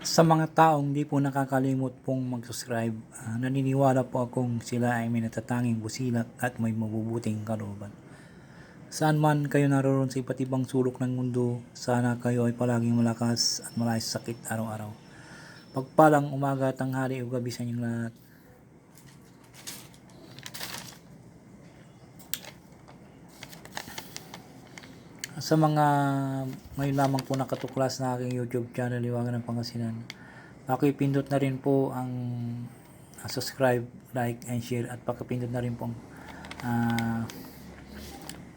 Sa mga taong di po nakakalimot pong mag-subscribe, ah, naniniwala po akong sila ay may natatanging busilak at may mabubuting kalooban. Saan man kayo naroon sa iba't ibang sulok ng mundo, sana kayo ay palaging malakas at malayo sa sakit araw-araw. Pagpalang umaga, tanghali o gabi sa inyong lahat. Sa mga ngayon lamang po nakatuklas na aking YouTube channel, Liwangan ng Pangasinan, pakipindot na rin po ang ah, subscribe, like, and share at pakipindot na rin po ang ah,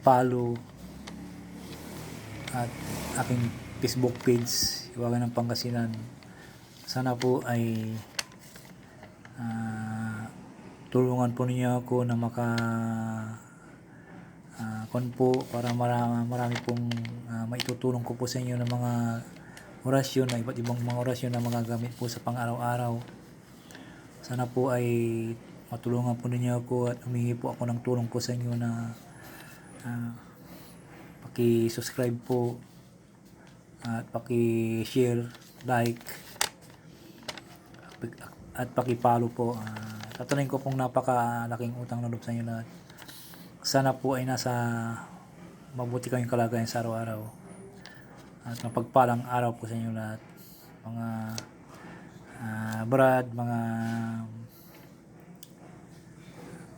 follow at aking Facebook page, Liwangan ng Pangasinan. Sana po ay ah, tulungan po ninyo ako na maka ah kon po para marami, marami pong ah, maitutulong ko po sa inyo ng mga orasyon na iba't ibang mga orasyon na mga gamit po sa pang-araw-araw. Sana po ay matulungan po ninyo ako at humingi po ako ng tulong po sa inyo na ah, paki-subscribe po at paki-share, like at paki-follow po. Uh, tatalayin ko pong napakalaking utang na loob sa inyo lahat sana po ay nasa mabuti kayong kalagayan sa araw-araw. At mapagpalang araw po sa inyo lahat. Mga uh, brad mga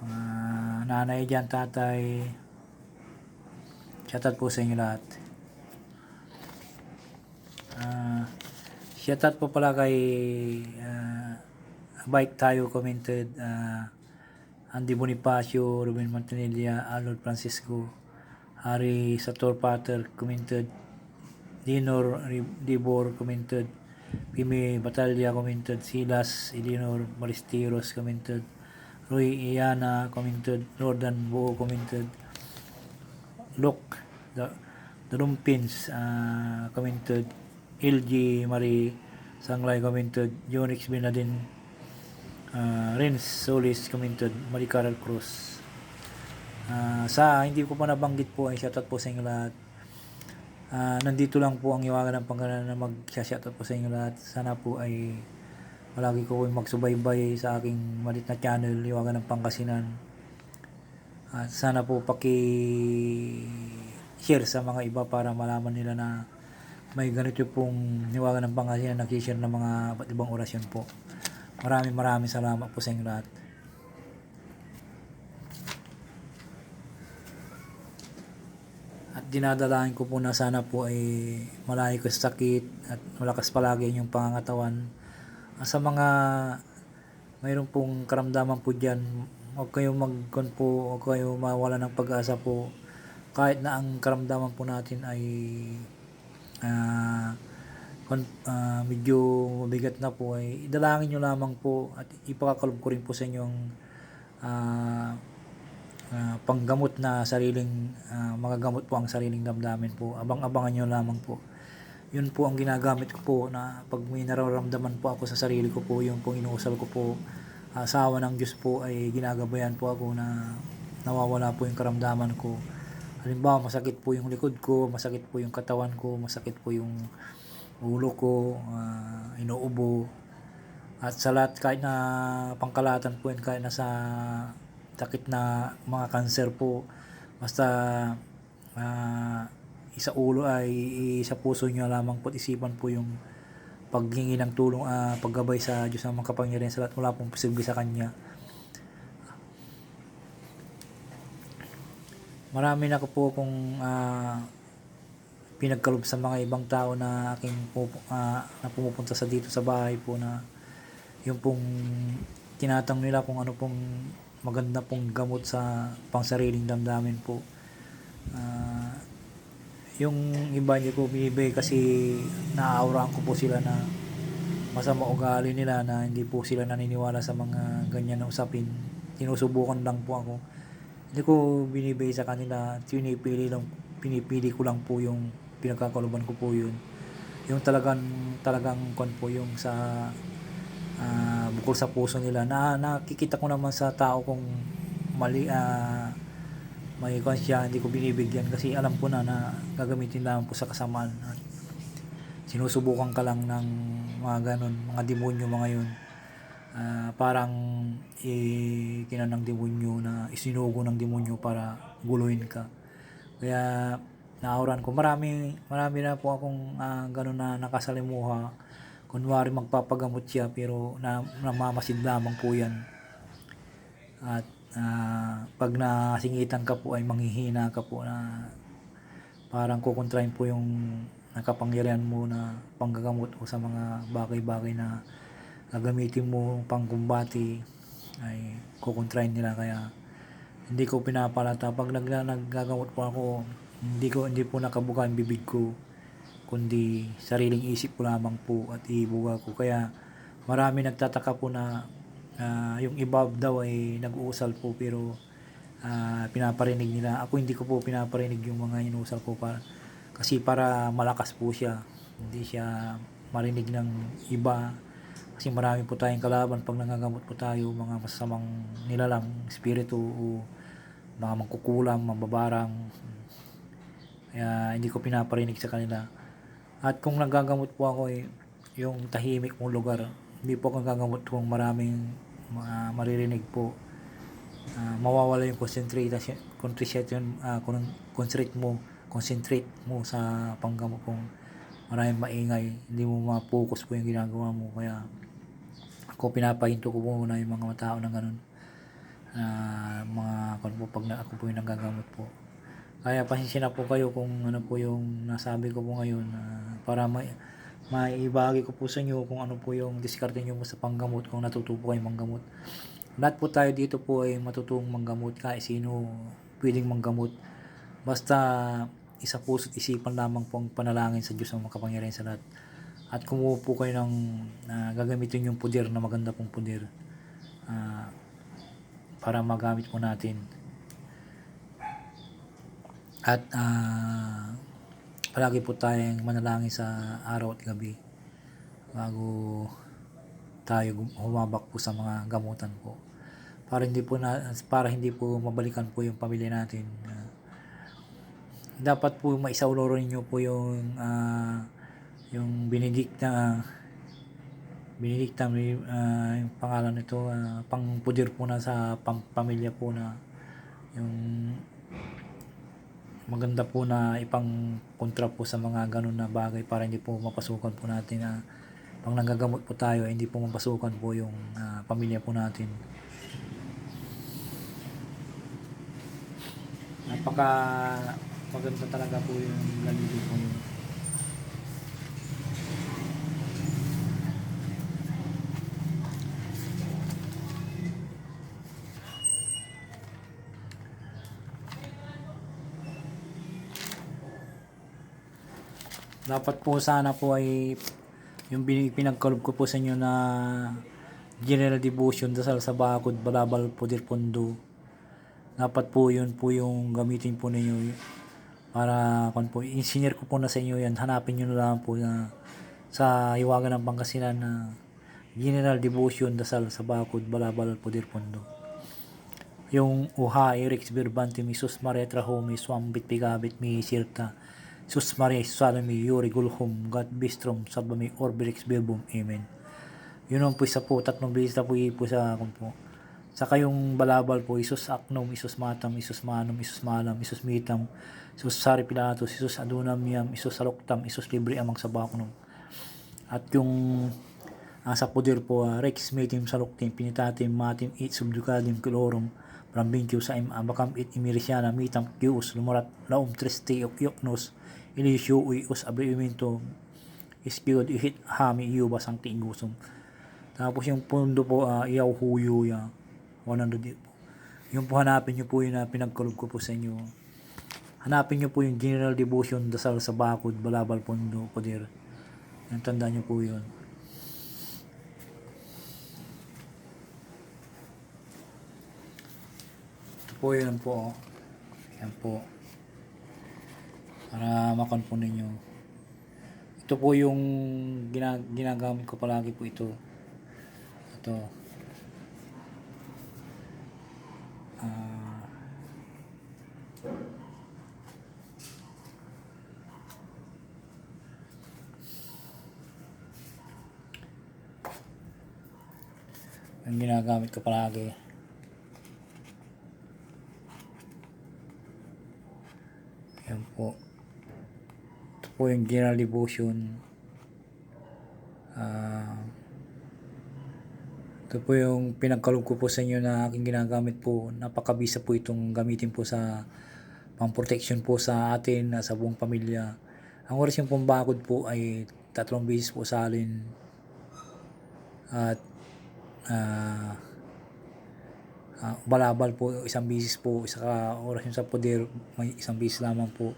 mga nanay dyan tatay shoutout po sa inyo lahat. Uh, shoutout po pala kay uh, bike tayo commented uh, Andy Bonifacio, Ruben Montanilla, Arnold Francisco, Harry Sator Pater commented, Dinor Dibor commented, Pime Batalya commented, Silas Elinor Balisteros commented, Roy Iana commented, Jordan Buo commented, Luke the, the Lumpins uh, commented, LG Marie Sanglay commented, Jonix Binadin uh, Renz Solis commented Maricaral Cruz uh, sa hindi ko pa nabanggit po ay shoutout po sa inyo lahat. Uh, nandito lang po ang iwagan ng panggalan na mag shoutout po sa inyo lahat. Sana po ay palagi ko po magsubaybay sa aking malit na channel iwagan ng pangkasinan at sana po paki share sa mga iba para malaman nila na may ganito pong niwagan ng pangasinan nag-share ng mga iba't ibang orasyon po Maraming maraming salamat po sa inyo lahat. At dinadalain ko po na sana po ay malayo ko sa sakit at malakas palagi yung pangangatawan. Sa mga mayroon pong karamdaman po dyan, huwag kayong magkon po, huwag kayong mawala ng pag-asa po. Kahit na ang karamdaman po natin ay uh, uh, medyo mabigat na po ay idalangin nyo lamang po at ipakakalob ko rin po sa inyong uh, uh, panggamot na sariling uh, mga gamot po ang sariling damdamin po. Abang-abangan nyo lamang po. Yun po ang ginagamit ko po na pag may nararamdaman po ako sa sarili ko po yung pong inuusal ko po asawa ng Diyos po ay ginagabayan po ako na nawawala po yung karamdaman ko. Halimbawa masakit po yung likod ko masakit po yung katawan ko masakit po yung ulo ko, uh, inuubo. At sa lahat, kahit na pangkalatan po yan, kahit na sa sakit na mga kanser po, basta uh, isa ulo ay isa puso nyo lamang po isipan po yung paghingi ng tulong, uh, paggabay sa Diyos ng mga kapangyarihan sa lahat, wala pong posible sa Kanya. Marami na ko po kung uh, pinagkalob sa mga ibang tao na aking uh, na pumupunta sa dito sa bahay po na yung pong tinatang nila kung ano pong maganda pong gamot sa pangsariling damdamin po. Uh, yung iba niya ko binibigay kasi naaawraan ko po sila na masama ugali nila na hindi po sila naniniwala sa mga ganyan na usapin. Sinusubukan lang po ako. Hindi ko binibigay sa kanila, pinipili lang pinipili ko lang po yung pinagkakaloban ko po yun yung talagang talagang kon po yung sa uh, bukol sa puso nila na nakikita ko naman sa tao kung mali uh, may konsya hindi ko binibigyan kasi alam ko na na gagamitin lang po sa kasamaan sinusubukan ka lang ng mga ganun, mga demonyo mga yun. Ah, parang eh, kinan ng demonyo na isinugo ng demonyo para guluhin ka. Kaya naauran ko. Marami, marami na po akong ah, ganun na nakasalimuha. Kunwari magpapagamot siya pero na, namamasid lamang po yan. At ah, pag nasingitan ka po ay manghihina ka po na parang kukontrahin po yung nakapangyarihan mo na panggagamot o sa mga bagay-bagay na gagamitin mo pangkumbati ay kukontrahin nila kaya hindi ko pinapalata pag nag, naggagamot po ako hindi ko hindi po nakabuka ang bibig ko kundi sariling isip ko lamang po at ibuga ko. Kaya marami nagtataka po na ah, yung iba daw ay nag-uusal po pero ah, pinaparinig nila. Ako hindi ko po pinaparinig yung mga inuusal ko para kasi para malakas po siya. Hindi siya marinig ng iba kasi marami po tayong kalaban pag nangagamot po tayo mga masasamang nilalang espiritu o mga mangkukulam, mambabarang kaya hindi ko pinaparinig sa kanila. At kung nagagamot po ako eh, yung tahimik mong lugar hindi po ako nagagamot kung maraming mga maririnig po. Ah, mawawala yung concentration concentration ah, con- concentrate mo concentrate mo sa panggamot kung maraming maingay. Hindi mo ma-focus po yung ginagawa mo. Kaya ako pinapahinto ko muna yung mga tao na ganun. Na mga kung po pag na, ako po yung nagagamot po kaya pasensya na po kayo kung ano po yung nasabi ko po ngayon ah, para may maibahagi ko po sa inyo kung ano po yung diskarte nyo sa panggamot kung natuto po kayong manggamot. Lahat po tayo dito po ay matutong manggamot kahit sino pwedeng manggamot. Basta isa puso't isipan lamang po ang panalangin sa Diyos ang makapangyarihan sa lahat. At kumuha po kayo ng ah, gagamitin yung puder na maganda pong puder ah, para magamit po natin at ah, palagi po tayong manalangin sa araw at gabi bago tayo humabak po sa mga gamutan po. Para hindi po na para hindi po mabalikan po yung pamilya natin. Ah, dapat po maisauloro ninyo po yung ah, yung Benedict na Benedicta may ah, yung pangalan nito ah, pangpudir po na sa pam- pamilya po na yung maganda po na ipang kontra po sa mga ganun na bagay para hindi po mapasukan po natin na pag nagagamot po tayo hindi po mapasukan po yung ah, pamilya po natin. Napaka maganda talaga po yung lalili po yun dapat po sana po ay yung pinagkalob ko po sa inyo na general devotion dasal sa bakod balabal pudir pondo dapat po yun po yung gamitin po ninyo para kung po engineer ko po na sa inyo yan hanapin nyo na lang po na sa Hiwaga ng Pangasinan na general devotion dasal sa bakod balabal pudir pondo yung uha Erix Birbanti Misus Maria Trahome Swambit Pigabit Mi Sirta Sus Maria Salami Yuri Gulhum God Bistrom Sabami Orbirix Bilbum Amen yun ang po isa po tatlong bilis na po po sa akong po Saka yung balabal po, Isus Aknom, Isus Matam, Isus Manum, Isus Malam, Isus Mitam, Isus Sari Pilatos, Isus Adunam Yam, Isus Saloktam, Isus Libre Amang sa Baknom. At yung ah, sa poder po, ah, Rex Metim Saloktim, Pinitatim, Matim, It Subducadim, Kilorum, Brambinkiw sa im Abakam It Imirisiana, Mitam, Kius, Lumurat, Laum Triste, Yoknos, Ilisyo, Uyos, Abriminto, Ispiod, Ihit, Hami, Iyuba, Sangti, Ingusum. Tapos yung pundo po, uh, Iyaw Huyo, ya, 100 yun po. Yung po hanapin nyo po yun na pinagkalog ko po sa inyo. Hanapin nyo po yung General Devotion, Dasal sa Bakod, Balabal, Pondo, Poder. Yan, tandaan nyo po yun. po yun po. Yan po. Para makonfirm ninyo. Ito po yung ginag ginagamit ko palagi po ito. Ito. Ah. Uh, ang ginagamit ko palagi. Po. Ito po yung general devotion. Ah... ito po yung pinagkalog ko po sa inyo na aking ginagamit po. Napakabisa po itong gamitin po sa pang-protection po sa atin, sa buong pamilya. Ang oras yung pambakod po ay tatlong beses po sa alin. At ah ah, balabal po isang beses po, isa ka oras yung sa poder may isang beses lamang po.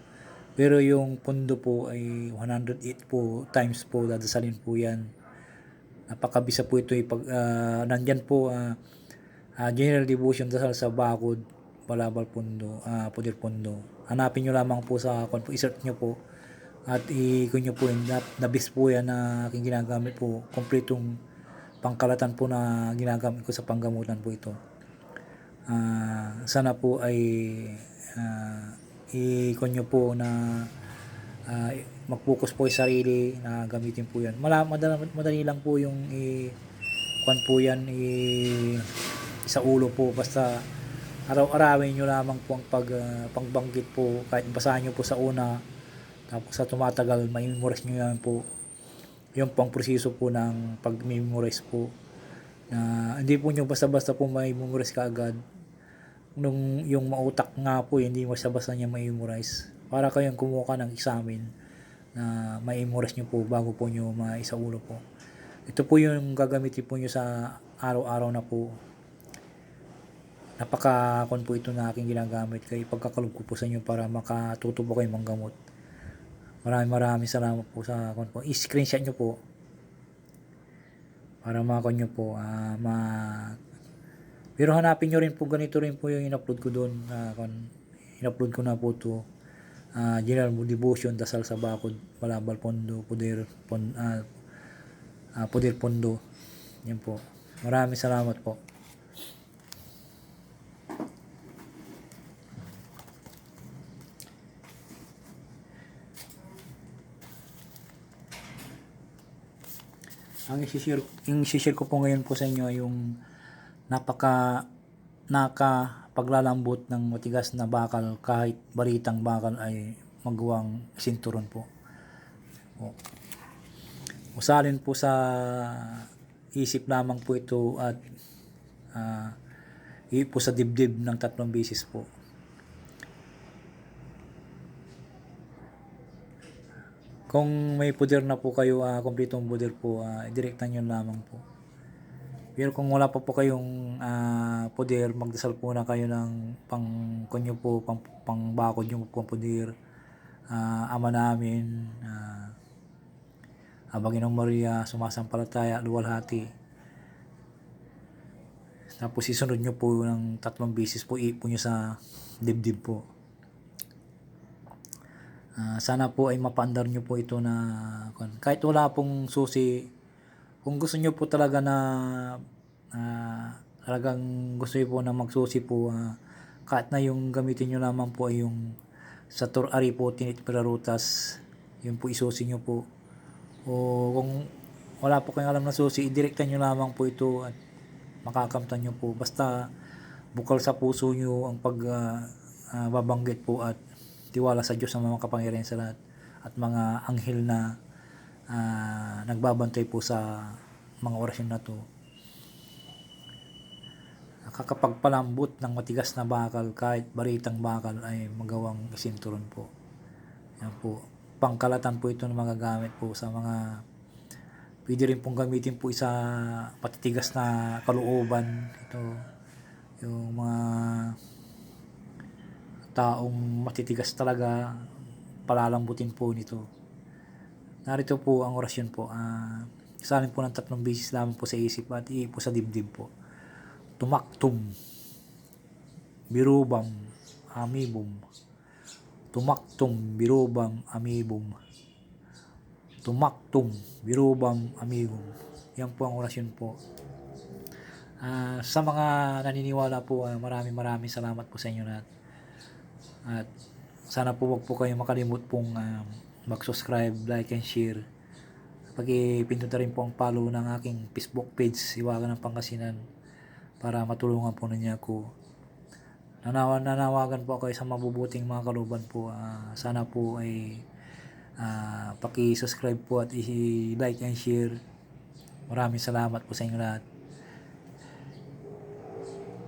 Pero yung pundo po ay 108 po times po dadasalin po yan. Napakabisa po ito ipag ah, nandyan po ah, ah, general devotion dasal sa bakod balabal pundo ah, poder pundo. Hanapin nyo lamang po sa kung po i-search nyo po at i-kun nyo po yun na, nabis po yan na aking ginagamit po. Kompletong pangkalatan po na ginagamit ko sa panggamutan po ito. Ah, sana po ay uh, i-kun nyo po na ah, mag-focus po sa sarili na gamitin po yan. Mala, madali, madali lang po yung i kwan po yan i, sa ulo po. Basta araw-arawin nyo lamang po ang pag, ah, pangbanggit po. Kahit basahin nyo po sa una tapos sa tumatagal may memorize nyo yan po. Yung pang proseso po ng pag-memorize po. Na hindi po nyo basta-basta po may memorize kaagad nung yung mautak nga po hindi basta-basta niya may memorize para kayong kumuha ng examen na may memorize nyo po bago po nyo maisaulo po. Ito po yung gagamitin po nyo sa araw-araw na po. Napaka kon po ito na aking ginagamit kay pagkakalog ko po sa inyo para makatuto po kayo manggamot. Maraming maraming salamat po sa kon po. I-screenshot nyo po. Para makon nyo po ah, ma pero hanapin nyo rin po ganito rin po yung in-upload ko doon uh, in-upload ko na po to ah, General Devotion Dasal sa Bakod Balabal Pondo Puder pon, ah, ah, Puder Pondo. Yan po. Maraming salamat po. Ang isi-share, yung isi-share ko po ngayon po sa inyo yung napaka naka paglalambot ng matigas na bakal kahit baritang bakal ay magawang sinturon po. po. Usalin po sa isip lamang po ito at uh, po sa dibdib ng tatlong beses po. Kung may puder na po kayo, uh, kompletong puder po, uh, direktan nyo lamang po. Pero kung wala pa po kayong uh, puder, magdasal po na kayo ng pang kunyo po, pang, pang bakod yung po puder. Uh, ama namin, uh, Abanginong Maria, sumasampalataya, luwalhati. Tapos isunod nyo po ng tatlong beses po, ipo nyo sa dibdib po. Uh, sana po ay mapaandar nyo po ito na kahit wala pong susi kung gusto nyo po talaga na uh, talagang gusto nyo po na magsusi po uh, kahit na yung gamitin nyo naman po ay yung sa Torari po tinit perarutas yun po isusi nyo po. O kung wala po kayong alam na susi idirektan nyo lamang po ito at makakamtan nyo po. Basta bukal sa puso nyo ang pag uh, uh, babanggit po at tiwala sa Diyos ng mga kapangyarihan sa lahat at mga anghel na uh, nagbabantay po sa mga orasyon na to. Nakakapagpalambot ng matigas na bakal kahit baritang bakal ay magawang sinturon po. Yan po. Pangkalatan po ito ng mga gamit po sa mga pwede rin pong gamitin po isa patitigas na kalooban. Ito yung mga taong matitigas talaga palalambutin po nito. Narito po ang orasyon po. Uh, salin po ng tatlong beses lamang po sa isip at iipo sa dibdib po. Tumaktum. Birubam. Amibum. Tumaktum. Birubam. Amibum. Tumaktum. Birubam. Amibum. Yan po ang orasyon po. Uh, sa mga naniniwala po, uh, maraming maraming salamat po sa inyo lahat. At sana po wag po kayo makalimut pong um, mag-subscribe, like, and share. Pag-ipindot rin po ang follow ng aking Facebook page, Iwagan ng Pangasinan. para matulungan po ninyo ako. Nanawa, nanawagan po ako sa mabubuting mga kaluban po. Ah, sana po ay ah, paki-subscribe po at i-like and share. Maraming salamat po sa inyo lahat.